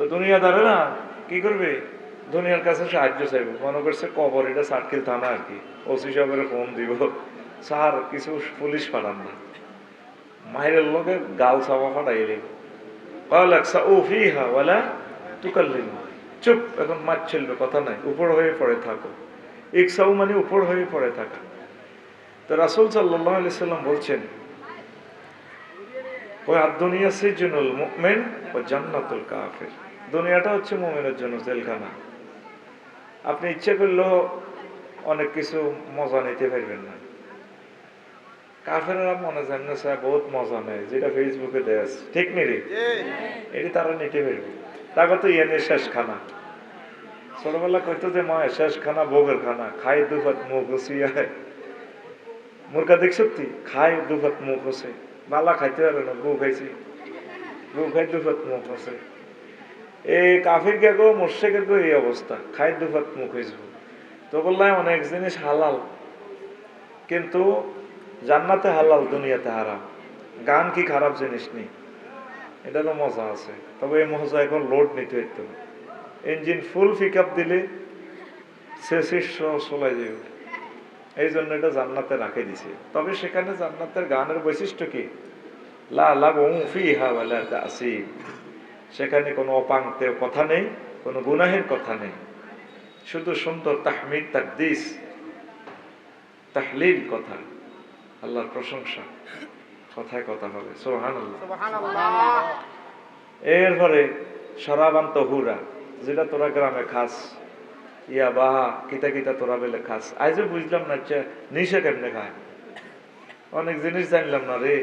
তো দুনিয়াদারে না, কি করবে? দুনিয়ার কাছে সাহায্য চাইবে। মনে করছে কবর এটা সার্কিল থানা আর কি। ওসি সাহেবের ফোন দিব। স্যার, কিছু পুলিশ পাঠান না। মায়ের লোকে গাল সাবা ফাটাইলে আলাকসা ও ফি হা ওয়ালা তুকাল্লিম। চুপ, এখন মাছ চলবে, কথা নাই। উপর হয়ে পড়ে থাকো। ইকসাউ মানে উপর হয়ে পড়ে থাকা। তো রাসুল সাল্লাহ আলি সাল্লাম বলছেন, ওই আর দুনিয়া সিজনুল মুমিন ও জান্নাতুল কাফির। দুনিয়াটা হচ্ছে মুমিনের জন্য জেলখানা। আপনি ইচ্ছে করলেও অনেক কিছু মজা নিতে পারবেন না। কাফেরা মনে জান না স্যার বহুত মজা নেয় যেটা ফেসবুকে দেয় আছে। ঠিক নি রে? এটি তারা নিতে পারবে। তাকে তো ইয়ে শেষ খানা ছোটবেলা কইতো যে মা শেষ খানা ভোগের খানা খাই দুফাত মুখ হুসিয়ায় মুরগা দেখছ তুই খাই দুফাত মুখ হসে। বালা খাইতে পারে না বউ খাইছি। বউ খাই দুফাত মুখ হসে। এই কাফির গো মোর্শেকের গো এই অবস্থা। খাই দুফাত মুখ হয়েছে তো বললাম, অনেক জিনিস হালাল। কিন্তু জান্নাতে হালাল, দুনিয়াতে হারাম। গান কি খারাপ জিনিস নেই এটারও মজা আছে। তবে এই মজা এখন লোড নিতে হইতো। ইঞ্জিন ফুল পিক আপ দিলে শীর্ষ চলে যাবে এই জন্য এটা জান্নাতে রাখে দিছে। তবে সেখানে জান্নাতের গানের বৈশিষ্ট্য কি? লা লা ফিহা ওয়ালা তাসিম সেখানে কোনো অপাঙ্ক্তে কথা নেই কোনো গুনাহের কথা নেই। শুধু সুন্দর তাহমিদ তাকদিস তাহলিল কথা আল্লাহর প্রশংসা কথায় কথা হবে। সোহান এরপরে সরাবান্ত হুরা যেটা তোরা গ্রামে খাস ইয়া বাহা কিতা কিতা তোরা বেলে খাস। আজও বুঝলাম না যে নিশে কেমনে খায়। অনেক জিনিস জানলাম না রে।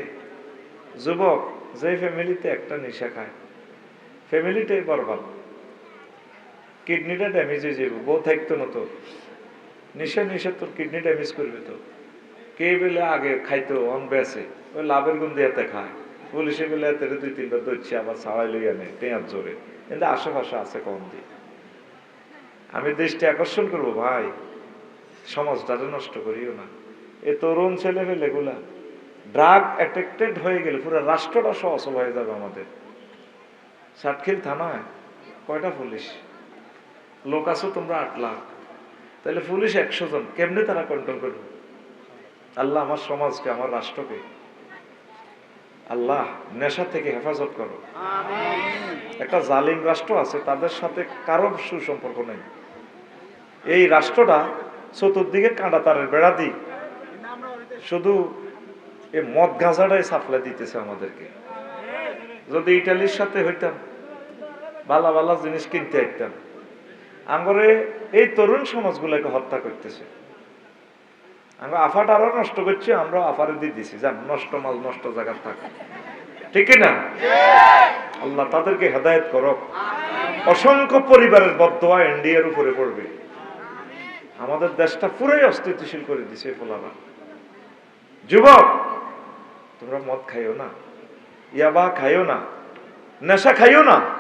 যুবক যে ফ্যামিলিতে একটা নেশা খায়। ফ্যামিলিটাই বরবাদ কিডনিটা ড্যামেজ হয়ে যাবে বউ থাকতো না তো। নেশা নেশা তোর কিডনি ড্যামেজ করবে তো। কে বেলে আগে খাইতো, অন বেছে ওই লাভের গুণ এতে খায়। পুলিশে বেলে এতে দুই তিনবার ধরছে, আবার ছাড়াই লইয়া নেয় পেঁয়াজ জোরে। কিন্তু আশেপাশে আছে কম দিয়ে। আমি দৃষ্টি আকর্ষণ করব, ভাই। সমাজটাকে নষ্ট করিও না। এ তরুণ ছেলে পেলেগুলা ড্রাগ অ্যাট্রাক্টেড হয়ে গেলে পুরো রাষ্ট্রটা সহসল হয়ে যাবে আমাদের। সাতখিল থানায়। কয়টা পুলিশ? লোক আছো তোমরা আট লাখ। তাহলে পুলিশ একশো জন কেমনে তারা কন্ট্রোল করবে? আল্লাহ আমার সমাজকে আমার রাষ্ট্রকে আল্লাহ নেশা থেকে হেফাজত করো। একটা জালিম রাষ্ট্র আছে তাদের সাথে কারও সুসম্পর্ক নেই। এই রাষ্ট্রটা চতুর্দিকে কাঁটা তারের বেড়া দিই শুধু এই মদ গাঁজাটাই সাপ্লাই দিতেছে আমাদেরকে। যদি ইটালির সাথে হইতাম বালা ভালো জিনিস কিনতে আইতাম আমরে এই তরুণ সমাজগুলোকে হত্যা করতেছে। আমরা আফাটা আরও নষ্ট করছি আমরা আফারে দিয়ে দিছি। জান, নষ্ট মাল, নষ্ট জায়গার থাক। ঠিক না? আল্লাহ তাদেরকে হেদায়ত করক। অসংখ্য পরিবারের বদয়া ইন্ডিয়ার উপরে পড়বে। আমাদের দেশটা পুরাই অস্তিত্বশীল করে দিছে ফোলারা। যুবক, তোমরা মদ খাইও না। ইয়াবা খাইও না। নেশা খাইও না।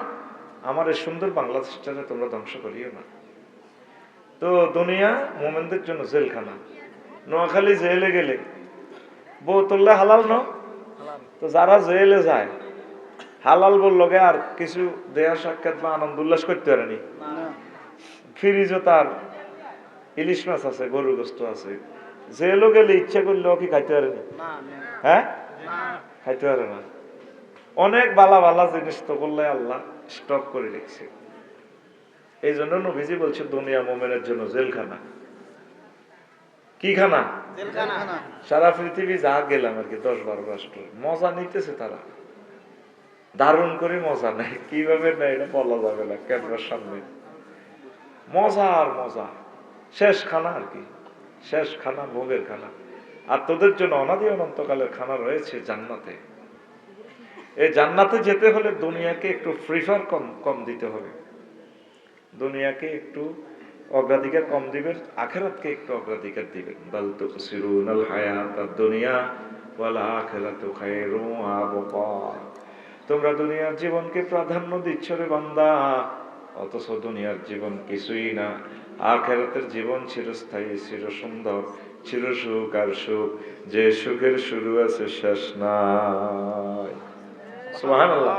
আমার এই সুন্দর বাংলাদেশটাকে তোমরা ধ্বংস করিও না। তো দুনিয়া মোমেনদের জন্য জেলখানা। নোয়াখালী জেলে গেলে বোতল্লা হালাল ন? তো যারা জেলে যায় হালাল বললগে আর কিছু দেয়া সাক্ষাৎ বা আনন্দ উল্লাস করতে পারেনি। ফ্রিজও তার ইলিশ মাছ আছে গরু গোস্ত আছে। জেলও গেলে ইচ্ছা করলেও কি খাইতে পারেনি হ্যাঁ? খাইতে পারে না। অনেক বালা বালা জিনিস তো করলে আল্লাহ। স্টক করে রেখেছে। এই জন্য নবীজি বলছে দুনিয়া মোমেনের জন্য জেলখানা। কি খানা? সারা পৃথিবী যা গেলাম আর কি দশ বারো রাষ্ট্র। মজা নিতেছে তারা। দারুণ করে মজা নেয়। কীভাবে নেয় এটা বলা যাবে না ক্যামেরার সামনে। মজা আর মজা। শেষ খানা আর কি। শেষ খানা ভোগের খানা। আর তোদের জন্য অনাদি অনন্তকালের খানা রয়েছে জান্নাতে। এই জান্নাতে যেতে হলে দুনিয়াকে একটু প্রিফার কম কম দিতে হবে। দুনিয়াকে একটু অগ্রাধিকার কম দিবেন, আখেরাতকে একটু অগ্রাধিকার দিবেন। বাল তুসিরুনাল হায়াতাদ দুনিয়া ওয়াল আখিরাতু খায়রুম আবকা। তোমরা দুনিয়ার জীবনকে প্রাধান্য দিচ্ছ রে বান্দা, অথচ দুনিয়ার জীবন কিছুই না। আখেরাতের জীবন চিরস্থায়ী চির সুন্দর চির সুখ আর সুখ, যে সুখের শুরু আছে শেষ নাই। সুবহানাল্লাহ।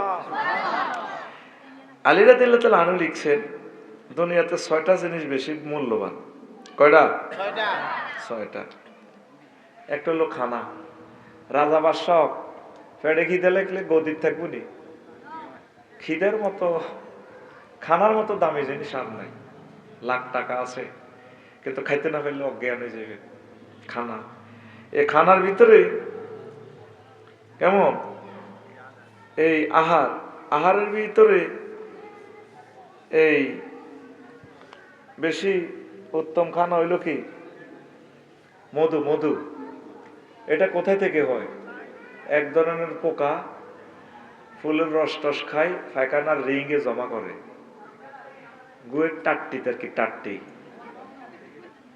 আলিরা দিল্লা তালা আনু লিখছেন দুনিয়াতে ছয়টা জিনিস বেশি মূল্যবান। কয়টা? ছয়টা। একটা হলো খানা। রাজা বাদশাহ পেটে খিদে লাগলে গদির থাকব নি। খিদের মতো খানার মতো দামি জিনিস আর নাই। লাখ টাকা আছে কিন্তু খাইতে না পারলে অজ্ঞান হয়ে যাবে খানা। এ খানার ভিতরে কেমন? এই আহার, আহারের ভিতরে এই বেশি উত্তম খানা হইল কি? মধু মধু। এটা কোথায় থেকে হয়? এক ধরনের পোকা ফুলের রস টস খায় ফাইকানার রিঙ্গে জমা করে। গুয়ের টাট্টি, তার কি টাট্টি?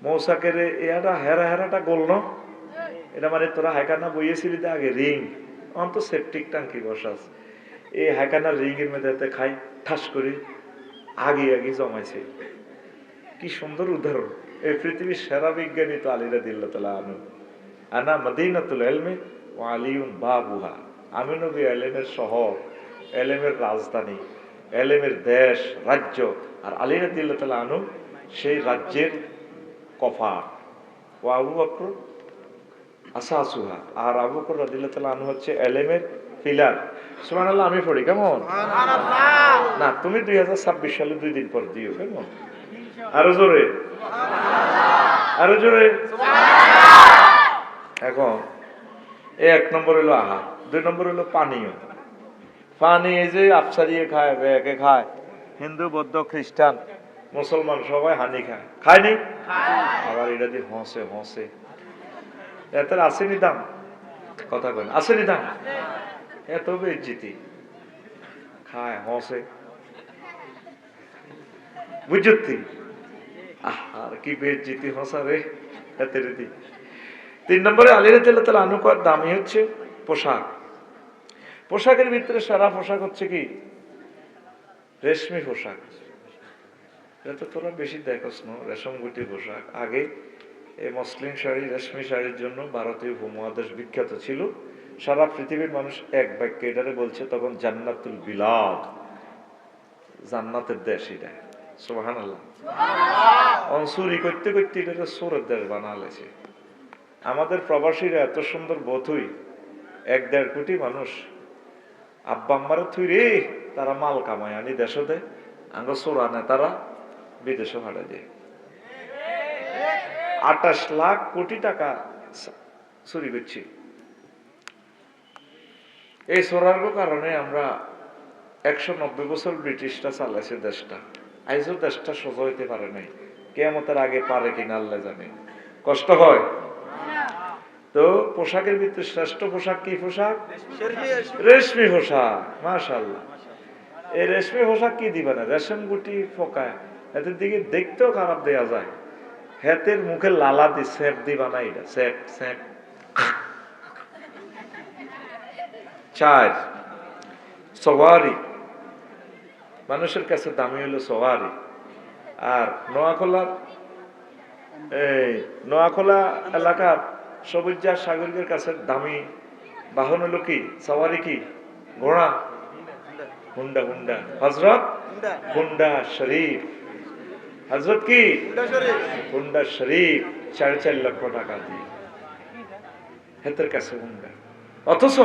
মৌসাকের এটা হেরা হেরাটা গোল ন? এটা মানে তোরা হাইকানা বইয়েছিলি আগে, রিং। অন্ত সেপটিক টাঙ্কি বসাস এই হাইকানা রিং এর মধ্যে খাই, ঠাস করে আগে আগে জমাইছে। কি সুন্দর উদাহরণ। এই পৃথিবীর সেরা বিজ্ঞানী তো আলিরা দিল্লা তালা আনু আনা মদিনাতুল এলমে ও আলিউন বাবুহা। আমি নবী এলেমের শহর, এলেমের রাজধানী, এলেমের দেশ, রাজ্য। আর আলিরা দিল্লা আনু সেই রাজ্যের কফা ও আবু বকর আসাসুহা। আর আবু বকর রাদিল্লাহ তালা আনু হচ্ছে এলেমের পিলার সুমান আল্লাহ আমি পড়ি কেমন? না তুমি দুই হাজার ছাব্বিশ সালে দুই দিন পর দিও কেমন? আরও জোরে। আরও জোরে। এখন এই এক নম্বর হলো আহার দুই নম্বর হলো পানীয়। পানি এই যে আফসারিয়ে খায় বেকে খায় হিন্দু বৌদ্ধ খ্রিস্টান মুসলমান সবাই হানি খায়। খায়নি? আবার এটা দিয়ে হসে হসে। এত আসেনি দাম। কথা কেন আসেনি দাম। এত বেজ্জিতি। খায়, হসে। বুঝতি? আর কি বেজ্জিতি হসা রে, এত রীতি তিন নম্বরে, আলিরা তালা আনুকার দামই হচ্ছে পোশাক। পোশাকের ভিতরে সারা পোশাক হচ্ছে কি? রেশমি পোশাক। এটা তো তোরা বেশি দেখোস না রেশম গুটি পোশাক। আগে এই মসলিম শাড়ি রেশমি শাড়ির জন্য ভারতীয় উপমহাদেশ বিখ্যাত ছিল সারা পৃথিবীর মানুষ এক বাক্যে এটারে বলছে তখন জান্নাতুল বিলাদ জান্নাতের দেশ এটা সোহান আল্লাহ অনসুরি করতে করতে এটাকে সোরের দেশ বানালেছে আমাদের প্রবাসীরা এত সুন্দর বোধই এক দেড় কোটি মানুষ আব্বা আম্মারা থুই রে তারা মাল কামায় আনি দেশ দেয় আঙ্গ সোরা নেয় তারা বিদেশে ভাড়া যায় আটাশ লাখ কোটি টাকা চুরি করছি। এই সোরার কারণে আমরা একশো নব্বই বছর ব্রিটিশরা চালাইছে দেশটা। আইজও দেশটা সোজা হইতে পারে নাই। কেমতের আগে পারে কিনা আল্লাহ জানে। কষ্ট হয়? তো পোশাকের ভিতরে শ্রেষ্ঠ পোশাক কি পোশাক? রেশমি পোশাক মাশাল্লাহ এই রেশমি পোশাক কি দিবে না? রেশম গুটি ফোকায়। এদের দিকে দেখতেও খারাপ দেয়া যায়। হেতের মুখে লালা দি স্যাপ দিবা না এটা স্যাপ স্যাপ চার সওয়ারি। মানুষের কাছে দামি হলো সওয়ারি। আর নোয়াখোলা এই নোয়াখোলা এলাকার সবুজা সাগরিকের কাছে দামি বাহন হলো কি? সওয়ারি কি? ঘোড়া? Honda Honda. হজরত হুন্ডা শরীফ। হজরত কি? হুন্ডা শরীফ। সাড়ে চার লক্ষ টাকা দিয়ে। হেতের কাছে হুন্ডা। অথচ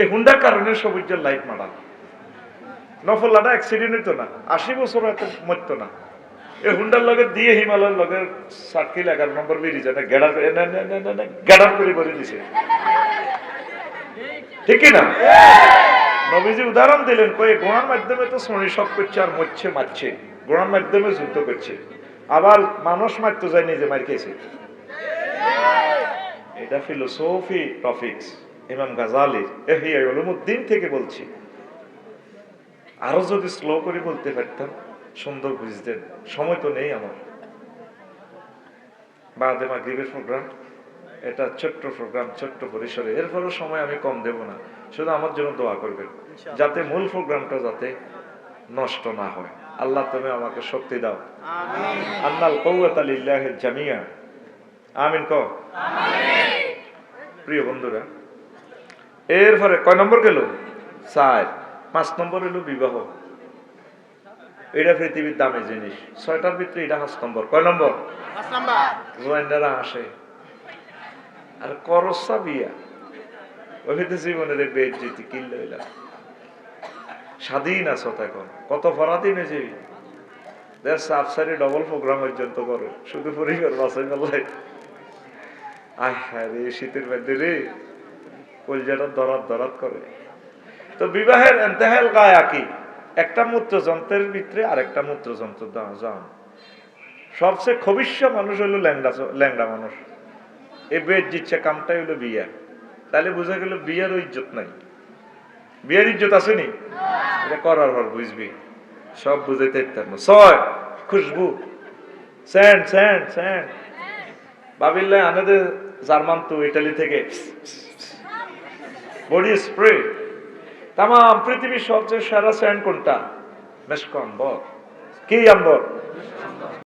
এই হুন্ডার কারণে সবুজের লাইফ মারা নফলাটা অ্যাক্সিডেন্ট হইতো না আশি বছর এত মরত না। এই হুন্ডার লগে দিয়ে হিমালয়ের লগে সার্কিল এগারো নম্বর বেরিয়ে যায় না গেডার গেডার করে করে দিছে। ঠিক কি না? নবীজি উদাহরণ দিলেন কয়ে গোড়ার মাধ্যমে তো শ্রণী সব করছে আর মরছে মারছে। গোড়ার মাধ্যমে যুদ্ধ করছে। আবার মানুষ মারতে যায় নিজে মার খেয়েছে। এটা ফিলোসফি টপিক্স ইমাম গাজালির থেকে বলছি। আরও যদি স্লো করে বলতে পারতাম সুন্দর বুঝতেন। সময় তো নেই আমার। বাদে মাগরিবের প্রোগ্রাম এটা ছোট্ট প্রোগ্রাম ছোট্ট পরিসরে। এরপরও সময় আমি কম দেব না। শুধু আমার জন্য দোয়া করবেন যাতে মূল প্রোগ্রামটা যাতে নষ্ট না হয়। আল্লাহ তুমি আমাকে শক্তি দাও। আল্লাহ কৌয়াত আলিল্লাহ জামিয়া আমিন ক প্রিয় বন্ধুরা এরপরে কয় নম্বর গেল? চার। পাঁচ নম্বর হলো বিবাহ। এটা পৃথিবীর দামি জিনিস। ছয়টার ভিতরে এটা পাঁচ নম্বর। কয় নম্বর? গোয়েন্দারা আসে আর করসা বিয়া ওই তো জীবনের বেজ্জিতি কিনলে হইলাম স্বাধীন আছো এখন। কত ফরাদিন হয়েছে দেড় সাফ সারি ডবল প্রোগ্রাম পর্যন্ত করো। শুধু পরিবার বাসাই বেলায় আয় রে শীতের মধ্যে রে। কলজাটা দরাত দরাত করে। তো বিবাহের এন্তেহেল গায়ে আঁকি। একটা মূত্রযন্ত্রের ভিতরে আরেকটা মূত্রযন্ত্র যান। সবচেয়ে খবিষ্য মানুষ হলো ল্যাংডা ল্যাংডা মানুষ। এ বেদ দিচ্ছে, কামটাই হলো বিয়া তাহলে বোঝা গেল বিয়ার ইজ্জত নাই। বিয়ের ইজ্জত আসেনি করার বুঝবি? সব বুঝাইতে পারতাম ছয়, খুশবু। স্যান্ড স্যান্ড স্যান্ড বাবিল্লা আনাদের জার্মান তো ইটালি থেকে। Body spray. তাম পৃথিবীর সবচেয়ে সেরা স্যান্ড কোনটা? মেসকন বল কি আম্বর